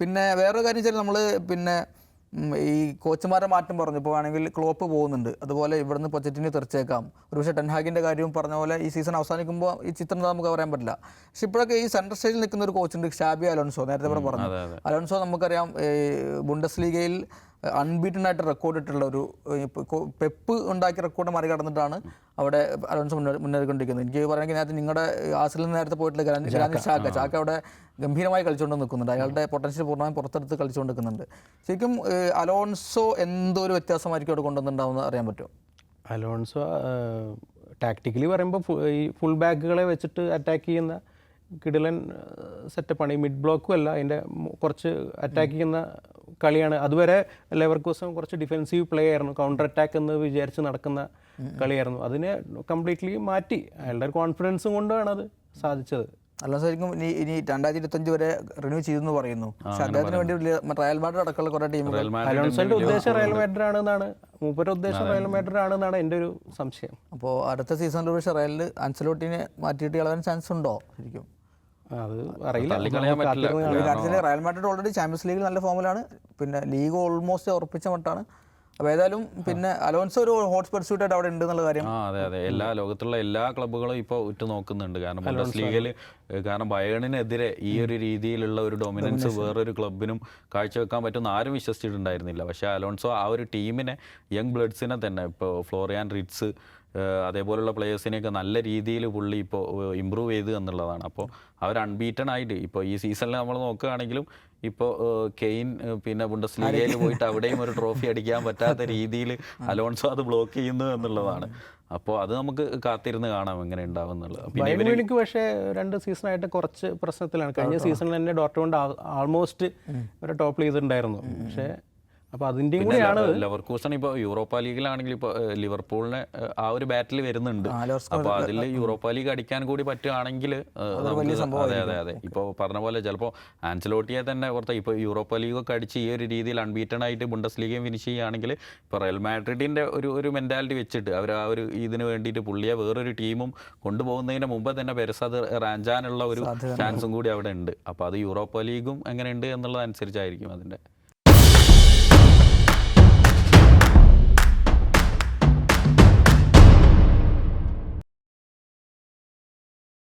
പിന്നെ വേറൊരു കാര്യം വെച്ചാൽ നമ്മൾ പിന്നെ ഈ കോച്ചുമാരെ മാറ്റം പറഞ്ഞു. ഇപ്പോൾ ആണെങ്കിൽ ക്ലോപ്പ് പോകുന്നുണ്ട്. അതുപോലെ ഇവിടുന്ന് പൊച്ചറ്റിന് ഒരു ഒരുപക്ഷെ ടെൻഹാഗിന്റെ കാര്യവും പറഞ്ഞ പോലെ ഈ സീസൺ അവസാനിക്കുമ്പോൾ ഈ ചിത്രം നമുക്ക് പറയാൻ പറ്റില്ല. പക്ഷെ ഇപ്പോഴൊക്കെ ഈ സെൻട്രൽ സ്റ്റേജിൽ നിൽക്കുന്ന ഒരു കോച്ചുണ്ട് ഷാബി അലോൺസോ. നേരത്തെ ഇവിടെ പറഞ്ഞു. അലോൺസോ നമുക്കറിയാം ബുണ്ടസ് ലീഗയിൽ അൺബീറ്റൺ ആയിട്ട് റെക്കോർഡ് ഇട്ടുള്ള ഒരു പെപ്പ് ഉണ്ടാക്കിയ റെക്കോർഡ് മറികടന്നിട്ടാണ് അവിടെ അലോൺസ് മുന്നേ- മുന്നേറിക്കൊണ്ടിരിക്കുന്നത്. എനിക്ക് പറയുകയാണെങ്കിൽ നേരത്തെ നിങ്ങളുടെ ആസിലിൽ നേരത്തെ പോയിട്ടുള്ള ചാക്ക. ചാക്ക. അവിടെ ഗംഭീരമായി കളിച്ചുകൊണ്ട് നിൽക്കുന്നുണ്ട്. അയാളുടെ പൊട്ടൻഷ്യൽ പൂർണമായും പുറത്തെടുത്ത് കളിച്ചുകൊണ്ട് നിൽക്കുന്നുണ്ട്. ശരിക്കും അലോൺസോ എന്തോ ഒരു വ്യത്യാസമായിരിക്കും അവിടെ കൊണ്ടുവന്നിട്ടുണ്ടാവുമെന്ന് അറിയാൻ പറ്റുമോ? അലോൺസോ ടാക്ടിക്കലി പറയുമ്പോൾ ഈ ഫുൾ ബാക്കുകളെ വെച്ചിട്ട് അറ്റാക്ക് ചെയ്യുന്ന കിടിലൻ സെറ്റപ്പാണ് ഈ മിഡ് ബ്ലോക്കും അല്ല അതിന്റെ കുറച്ച് അറ്റാക്ക് ചെയ്യുന്ന കളിയാണ്. അതുവരെ ലെവർക്കൂസം കുറച്ച് ഡിഫെൻസീവ് പ്ലേ ആയിരുന്നു. കൗണ്ടർ അറ്റാക്ക് എന്ന് വിചാരിച്ച് നടക്കുന്ന കളിയായിരുന്നു. അതിനെ കംപ്ലീറ്റ്ലി മാറ്റി. അയാളുടെ ഒരു കോൺഫിഡൻസും കൊണ്ടാണ് അത് സാധിച്ചത്. അല്ല ശരിക്കും ഇനി ഇനി രണ്ടായിരത്തി ഇരുപത്തഞ്ച് വരെ റിന്യൂ ചെയ്തെന്ന് പറയുന്നു. പക്ഷെ അദ്ദേഹത്തിന് വേണ്ടി റയൽ മാഡ്രിഡ് അടക്കമുള്ള കുറെ ടീമുകൾ അലോൺസോന്റെ ഉദ്ദേശം റയൽ മാഡ്രിഡ് ആണെന്നാണ്. മൂപ്പരുടെ ഉദ്ദേശം റയൽ മാഡ്രിഡ് ആണെന്നാണ് എന്റെ ഒരു സംശയം. അപ്പോൾ അടുത്ത സീസണിൽ പക്ഷേ റയലിൽ അൻസലോട്ടിനെ മാറ്റിയിട്ട് കളയാൻ ചാൻസ് ഉണ്ടോ? ശരിക്കും. അത് അറിയില്ല. റയൽ മാഡ്രിഡ് ഓൾറെഡി ചാമ്പ്യൻസ് ലീഗിൽ നല്ല ഫോമിലാണ് പിന്നെ ലീഗ് ഓൾമോസ്റ്റ് ഉറപ്പിച്ച മട്ടാണ്. അപ്പോൾ ഏതായാലും പിന്നെ അലോൻസോ ഒരു ഹോട്ട് പെർസ്യൂട്ട് ആയിട്ട് അവിടെ ഉണ്ട് എന്നുള്ള കാര്യം അതെ അതെ. എല്ലാ ലോകത്തുള്ള എല്ലാ ക്ലബ്ബുകളും ഇപ്പോൾ ഉറ്റു നോക്കുന്നുണ്ട്. കാരണം ബുണ്ടസ് ലീഗിൽ കാരണം ബയേണിനെതിരെ ഈ ഒരു രീതിയിലുള്ള ഒരു ഡൊമിനൻസ് വേറൊരു ക്ലബിനും കാഴ്ചവെക്കാൻ പറ്റുമെന്ന് ആരും വിശ്വസിച്ചിട്ടുണ്ടായിരുന്നില്ല. പക്ഷേ അലോൺസോ ആ ഒരു ടീമിനെ യങ് ബ്ലഡ്സിനെ തന്നെ ഇപ്പോൾ ഫ്ലോറിയാൻ ഏഹ് അതേപോലുള്ള പ്ലേയേഴ്സിനെയൊക്കെ നല്ല രീതിയിൽ പുള്ളി ഇപ്പോൾ ഇമ്പ്രൂവ് ചെയ്തു എന്നുള്ളതാണ്. അപ്പോൾ അവർ അൺബീറ്റൺ ആയിട്ട് ഇപ്പോൾ ഈ സീസണിൽ നമ്മൾ നോക്കുകയാണെങ്കിലും ഇപ്പോൾ കെയിൻ പിന്നെ ബുണ്ടസ് ലീഗയിൽ പോയിട്ട് അവിടെയും ഒരു ട്രോഫി അടിക്കാൻ പറ്റാത്ത രീതിയിൽ അലോൺസോ അത് ബ്ലോക്ക് ചെയ്യുന്നു എന്നുള്ളതാണ്. അപ്പോൾ അത് നമുക്ക് കാത്തിരുന്ന് കാണാം എങ്ങനെ ഉണ്ടാവും എന്നുള്ളത് പക്ഷേ രണ്ട് സീസണായിട്ട് കുറച്ച് പ്രശ്നത്തിലാണ്. കഴിഞ്ഞ സീസണിൽ തന്നെ ഡോർട്ട്മുണ്ട് ആൾമോസ്റ്റ് ഒരു ടോപ്പ് ചെയ്തിട്ടുണ്ടായിരുന്നു പക്ഷേ അപ്പോൾ അതിന്റെയും കൂടിയാണ് ലെവർകൂസൺ ഇപ്പോൾ യൂറോപ്പ ലീഗിലാണെങ്കിൽ ഇപ്പോൾ ലിവർപൂളിന് ആ ഒരു ബാറ്റിൽ വരുന്നുണ്ട്. അപ്പോൾ അതിൽ യൂറോപ്പ ലീഗ് അടിക്കാൻ കൂടി പറ്റുകയാണെങ്കിൽ അതെ അതെ അതെ ഇപ്പോൾ പറഞ്ഞ പോലെ ചിലപ്പോൾ ആൻസലോട്ടിയെ തന്നെ ഓർത്ത ഇപ്പോൾ യൂറോപ്പ ലീഗൊക്കെ അടിച്ച് ഈ ഒരു രീതിയിൽ അൺബീറ്റൺ ആയിട്ട് ബുണ്ടസ് ലീഗയും ഫിനിഷ് ചെയ്യുകയാണെങ്കിൽ ഇപ്പോൾ റയൽ മാഡ്രിഡിന്റെ ഒരു ഒരു മെന്റാലിറ്റി വെച്ചിട്ട് അവർ ആ ഒരു ഇതിന് വേണ്ടിയിട്ട് പുള്ളിയെ വേറൊരു ടീമും കൊണ്ടുപോകുന്നതിന് മുമ്പ് തന്നെ പെരസ് അത് റാഞ്ചാനുള്ള ഒരു ചാൻസും കൂടി അവിടെ ഉണ്ട്. അപ്പോൾ അത് യൂറോപ്പ ലീഗും എങ്ങനെയുണ്ട് എന്നുള്ളതനുസരിച്ചായിരിക്കും അതിന്റെ